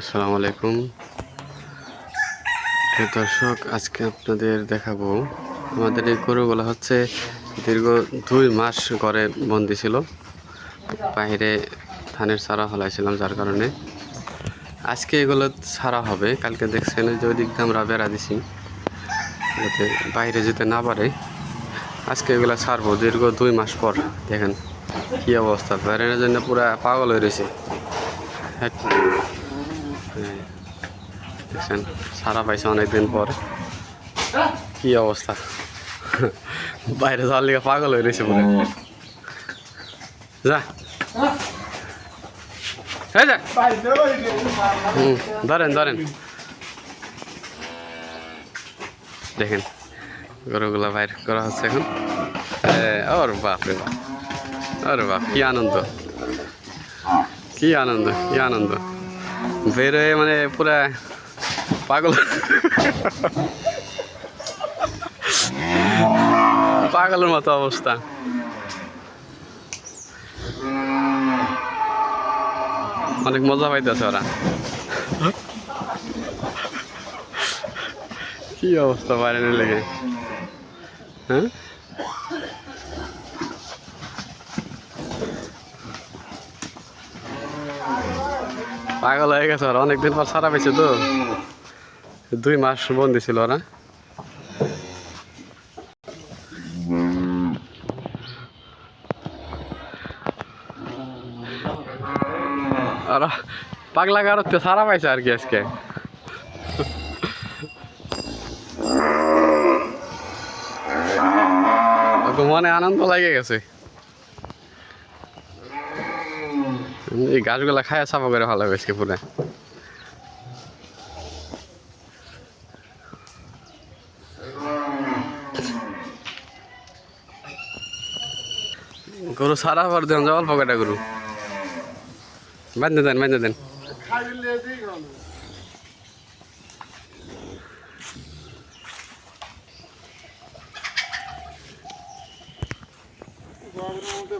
আসসালামু আলাইকুম। দর্শক, আজকে আপনাদের দেখাবো, আমাদের এই গরুগুলো হচ্ছে দীর্ঘ দুই মাস ঘরে বন্দি ছিল। বাইরে ধানের চারা হলাইছিলাম যার কারণে। আজকে এগুলো ছাড়া হবে, কালকে দেখছেন যে ওই দিক দিয়ে আমরা বেড়া দিছি। যাতে বাইরে যেতে না পারে। আজকে এগুলো ছাড়বো, দীর্ঘ দুই মাস পর। দেখেন কি অবস্থা, বাইরের জন্য পুরা পাগল হয়ে রয়েছে। হ্যাঁ দেখছেন? সারা পাইছে অনেকদিন পর। কি অবস্থা? বাইরে যাওয়ার লিগে পাগল হয়ে রয়েছে বলে যা। ধরেন ধরেন। দেখেন, গরুগুলা বাইর করা হচ্ছে এখন। ওর বাপ রে বাপ। ওর বাপ, কি আনন্দ। কি আনন্দ কি আনন্দ। বেরোয় মানে পুরা পাগল। পাগলের মতো অবস্থা। অনেক মজা পাইতেছে ওরা। কি অবস্থা বাইরে লেগে? হ্যাঁ? পাগল হয়ে গেছে ওরা, অনেকদিন পর সারা পেয়েছে তো। দুই মাস বন্দি ছিল না? ওরা পাগলা গারতে সারা পাইছে আর কি আজকে। মনে আনন্দ লাগে গেছে। এই গাছগুলা খায় সাফা করে ভালো হয়েছে পুরা। গরু সারা ভর দেন অল্প কটা গরু। বাঁধতে দেন বাঁধতে দেন। মধ্যে